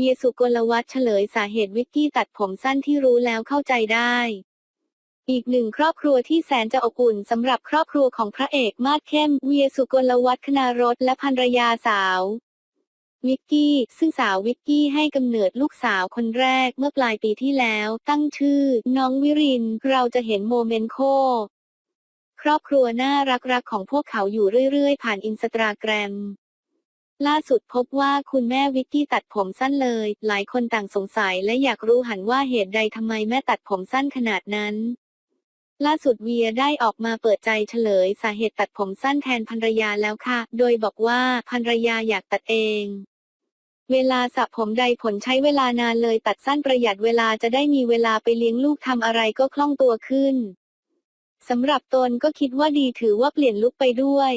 เยสุกลวัฒเฉลยสาเหตุวิกกี้ตัดผมสั้นที่รู้แล้วเข้าใจได้ อีกหนึ่งครอบครัวที่แสนจะอบอุ่นสำหรับครอบครัวของพระเอกมาดเข้ม เวียสุกลวัฒนคณารสและภรรยาสาววิกกี้ ซึ่งสาววิกกี้ให้กำเนิดลูกสาวคนแรกเมื่อปลายปีที่แล้ว ตั้งชื่อ น้องวิริน เราจะเห็นโมเมนต์โค ครอบครัวน่ารักๆของพวกเขาอยู่เรื่อยๆ ผ่านอินสตาแกรม ล่าสุดพบว่าคุณแม่วิกกี้ตัดผมสั้นเลย หลายคนต่างสงสัยและอยากรู้หันว่าเหตุใดทำไมแม่ตัดผมสั้นขนาดนั้น ล่าสุดเวียได้ออกมาเปิดใจเฉลยสาเหตุตัดผมสั้นแทนภรรยาแล้วค่ะ โดยบอกว่าภรรยาอยากตัดเอง เวลาสระผมใดผลใช้เวลานานเลยตัดสั้นประหยัดเวลาจะได้มีเวลาไปเลี้ยงลูกทำอะไรก็คล่องตัวขึ้นสำหรับตนก็คิดว่าดีถือว่าเปลี่ยนลุคไปด้วย